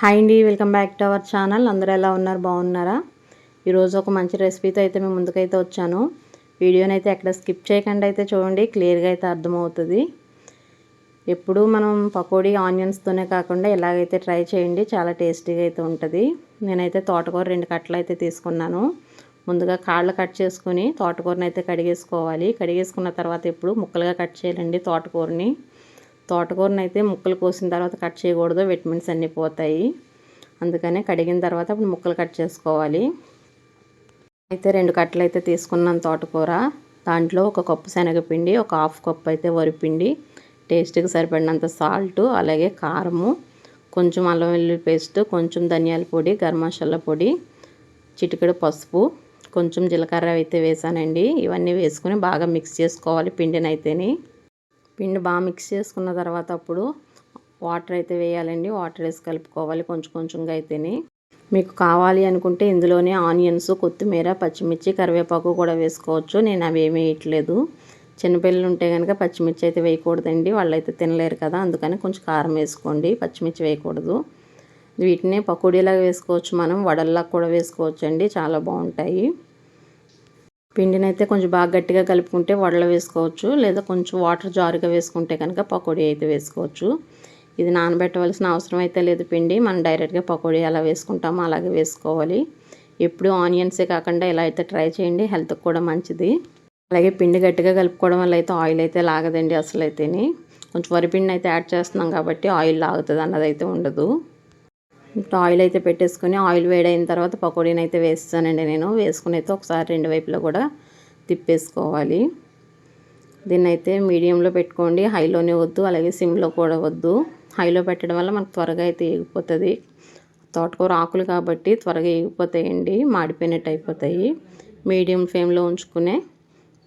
Hi అండి welcome back to our channel అందరూ ఎలా ఉన్నారు? బాగున్నారా? ఈరోజు ఒక మంచి రెసిపీతో అయితే మేము ముందుకైతే వచ్చాను. వీడియోని అయితే ఎక్కడ స్కిప్ చేయకుండా అయితే చూడండి క్లియర్గా అయితే అర్థమవుతుంది. ఎప్పుడు మనం పకోడీ ఆనియన్స్తోనే కాకుండా ఎలాగైతే ట్రై చేయండి చాలా టేస్టీగా అయితే ఉంటుంది. నేనైతే తోటకూర రెండు కట్టలు అయితే తీసుకున్నాను. ముందుగా కాళ్ళు కట్ చేసుకుని తోటకూరని అయితే కడిగేసుకోవాలి. కడిగేసుకున్న తర్వాత ఇప్పుడు ముక్కలుగా కట్ చేయాలండి తోటకూరని. తోటకూరని అయితే ముక్కలు కోసిన తర్వాత కట్ చేయకూడదు. విటమిన్స్ అన్నీ పోతాయి. అందుకనే కడిగిన తర్వాత అప్పుడు ముక్కలు కట్ చేసుకోవాలి. అయితే రెండు కట్టలు అయితే తీసుకున్నాను తోటకూర. దాంట్లో ఒక కప్పు శనగపిండి ఒక హాఫ్ కప్ అయితే వరిపిండి టేస్ట్కి సరిపడినంత సాల్ట్ అలాగే కారము కొంచెం అల్లం వెల్లుల్లి పేస్ట్ కొంచెం ధనియాల పొడి గరం మసాలా పొడి చిటికెడు పసుపు కొంచెం జీలకర్ర అయితే వేసానండి. ఇవన్నీ వేసుకుని బాగా మిక్స్ చేసుకోవాలి పిండిని అయితేని పిండి బాగా మిక్స్ చేసుకున్న తర్వాత అప్పుడు వాటర్ అయితే వేయాలండి. వాటర్ వేసి కలుపుకోవాలి కొంచెం కొంచెంగా అయితేనే. మీకు కావాలి అనుకుంటే ఇందులోనే ఆనియన్స్ కొత్తిమీర పచ్చిమిర్చి కరివేపాకు కూడా వేసుకోవచ్చు. నేను అవి ఏమీ వేయట్లేదు. చిన్నపిల్లలు ఉంటే కనుక పచ్చిమిర్చి అయితే వేయకూడదండి. వాళ్ళు అయితే తినలేరు కదా అందుకని కొంచెం కారం వేసుకోండి. పచ్చిమిర్చి వేయకూడదు. వీటిని పకోడీలాగా వేసుకోవచ్చు మనం. వడల్లాగా కూడా వేసుకోవచ్చు అండి చాలా బాగుంటాయి. పిండిని అయితే కొంచెం బాగా గట్టిగా కలుపుకుంటే వడలు వేసుకోవచ్చు లేదా కొంచెం వాటర్ జారుగా వేసుకుంటే కనుక పకోడీ అయితే వేసుకోవచ్చు. ఇది నానబెట్టవలసిన అవసరం అయితే లేదు పిండి మనం డైరెక్ట్గా పకోడీ ఎలా వేసుకుంటామో అలాగే వేసుకోవాలి. ఎప్పుడు ఆనియన్సే కాకుండా ఇలా అయితే ట్రై చేయండి హెల్త్కి కూడా మంచిది. అలాగే పిండి గట్టిగా కలుపుకోవడం వల్ల అయితే ఆయిల్ అయితే లాగదండి అసలు అయితేని కొంచెం వరిపిండి అయితే యాడ్ చేస్తున్నాం కాబట్టి ఆయిల్ లాగుతుంది అన్నది అయితే ఉండదు. ఆయిల్ అయితే పెట్టేసుకొని ఆయిల్ వేడైన తర్వాత పకోడీని అయితే వేస్తానండి నేను. వేసుకుని అయితే ఒకసారి రెండు వైపులో కూడా తిప్పేసుకోవాలి. దీన్ని అయితే మీడియంలో పెట్టుకోండి. హైలోనే వద్దు అలాగే సిమ్లో కూడా వద్దు. హైలో పెట్టడం వల్ల మనకు త్వరగా అయితే ఎగిపోతుంది తోటకూర ఆకులు కాబట్టి త్వరగా ఎగిపోతాయండి మాడిపోయినట్టు అయిపోతాయి. మీడియం ఫ్లేమ్లో ఉంచుకునే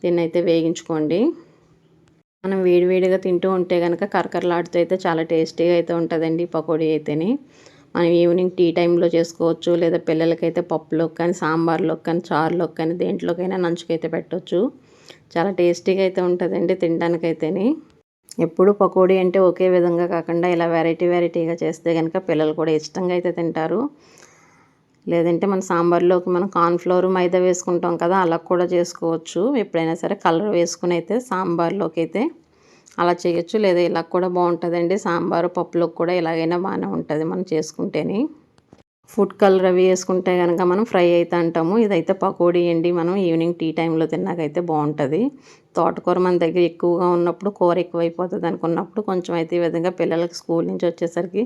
దీన్ని అయితే వేగించుకోండి. మనం వేడివేడిగా తింటూ ఉంటే కనుక కరకరలాడుతూ అయితే చాలా టేస్టీగా అయితే ఉంటుందండి పకోడీ అయితేనే. మనం ఈవినింగ్ టీ టైంలో చేసుకోవచ్చు. లేదా పిల్లలకైతే పప్పులోకి కానీ సాంబార్లోకి కానీ చారులోకి కానీ దేంట్లోకైనా నంచుకైతే పెట్టవచ్చు చాలా టేస్టీగా అయితే ఉంటుందండి తినడానికైతేనే. ఎప్పుడు పకోడీ అంటే ఒకే విధంగా కాకుండా ఇలా వెరైటీ వెరైటీగా చేస్తే కనుక పిల్లలు కూడా ఇష్టంగా అయితే తింటారు. లేదంటే మన సాంబార్లోకి మనం కార్న్ఫ్లోర్ మైదా వేసుకుంటాం కదా అలా కూడా చేసుకోవచ్చు. ఎప్పుడైనా సరే కలర్ వేసుకుని అయితే సాంబార్లోకి అయితే అలా చేయొచ్చు. లేదా ఇలా కూడా బాగుంటుందండి. సాంబారు పప్పులోకి కూడా ఎలాగైనా బాగానే ఉంటుంది మనం చేసుకుంటేనే. ఫుడ్ కలర్ అవి వేసుకుంటే కనుక మనం ఫ్రై అయితే అంటాము. ఇదైతే పకోడీ అండి. మనం ఈవినింగ్ టీ టైంలో తిన్నాకైతే బాగుంటుంది. తోటకూర మన దగ్గర ఎక్కువగా ఉన్నప్పుడు కూర ఎక్కువైపోతుంది అనుకున్నప్పుడు కొంచెం అయితే ఈ విధంగా పిల్లలకి స్కూల్ నుంచి వచ్చేసరికి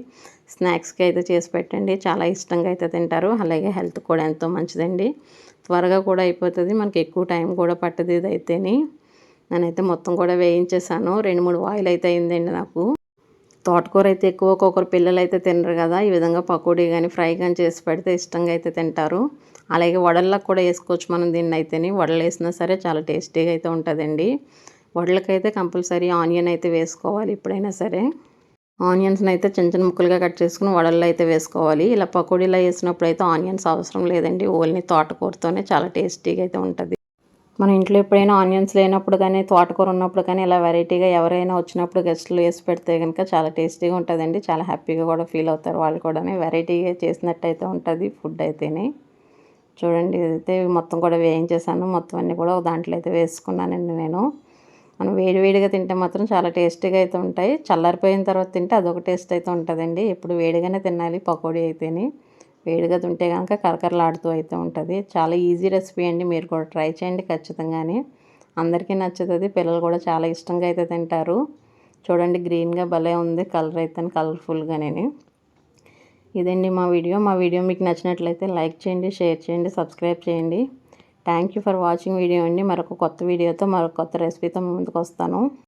స్నాక్స్కి అయితే చేసి పెట్టండి. చాలా ఇష్టంగా అయితే తింటారు. అలాగే హెల్త్ కూడా ఎంతో మంచిదండి. త్వరగా కూడా అయిపోతుంది. మనకి ఎక్కువ టైం కూడా పట్టదు ఇది నేనైతే మొత్తం కూడా వేయించేసాను. రెండు మూడు వాయిల్ అయితే అయిందండి నాకు. తోటకూర అయితే ఎక్కువ ఒక్కొక్కరు పిల్లలు అయితే తినరు కదా. ఈ విధంగా పకోడీ కానీ ఫ్రై కానీ చేసి పెడితే ఇష్టంగా అయితే తింటారు. అలాగే వడల్లకు కూడా వేసుకోవచ్చు మనం దీన్ని అయితేనే వడలు వేసినా సరే చాలా టేస్టీగా అయితే ఉంటుందండి. వడలకైతే కంపల్సరీ ఆనియన్ అయితే వేసుకోవాలి ఎప్పుడైనా సరే. ఆనియన్స్ని అయితే చిన్న చిన్న ముక్కలుగా కట్ చేసుకుని వడల్లో అయితే వేసుకోవాలి. ఇలా పకోడీలో వేసినప్పుడు అయితే ఆనియన్స్ అవసరం లేదండి. ఓన్లీ తోటకూరతోనే చాలా టేస్టీగా అయితే ఉంటుంది. మన ఇంట్లో ఎప్పుడైనా ఆనియన్స్ లేనప్పుడు కానీ తోటకూర ఉన్నప్పుడు కానీ ఇలా వెరైటీగా ఎవరైనా వచ్చినప్పుడు గెస్ట్లు వేసి పెడితే కనుక చాలా టేస్టీగా ఉంటుందండి. చాలా హ్యాపీగా కూడా ఫీల్ అవుతారు వాళ్ళు కూడా వెరైటీగా చేసినట్టయితే ఉంటుంది ఫుడ్ అయితేనే. చూడండి ఇదైతే మొత్తం కూడా వేయించేసాను. మొత్తం అన్నీ కూడా దాంట్లో అయితే వేసుకున్నానండి నేను. మనం వేడివేడిగా తింటే మాత్రం చాలా టేస్టీగా అయితే ఉంటాయి. చల్లారిపోయిన తర్వాత తింటే అదొక టేస్ట్ అయితే ఉంటుందండి. ఎప్పుడు వేడిగానే తినాలి పకోడీ అయితేనే. వేడిగా తింటే కనుక కరకరలాడుతూ అయితే ఉంటుంది. చాలా ఈజీ రెసిపీ అండి. మీరు కూడా ట్రై చేయండి ఖచ్చితంగానే. అందరికీ నచ్చుతుంది. పిల్లలు కూడా చాలా ఇష్టంగా అయితే తింటారు. చూడండి గ్రీన్గా భలే ఉంది కలర్ అయితే కలర్ఫుల్గానే ఇదండి మా వీడియో. మా వీడియో మీకు నచ్చినట్లయితే లైక్ చేయండి షేర్ చేయండి సబ్స్క్రైబ్ చేయండి. Thank you for watching video అండి. మరొక కొత్త వీడియోతో మరొక కొత్త రెసిపీతో ముందుకు వస్తాను.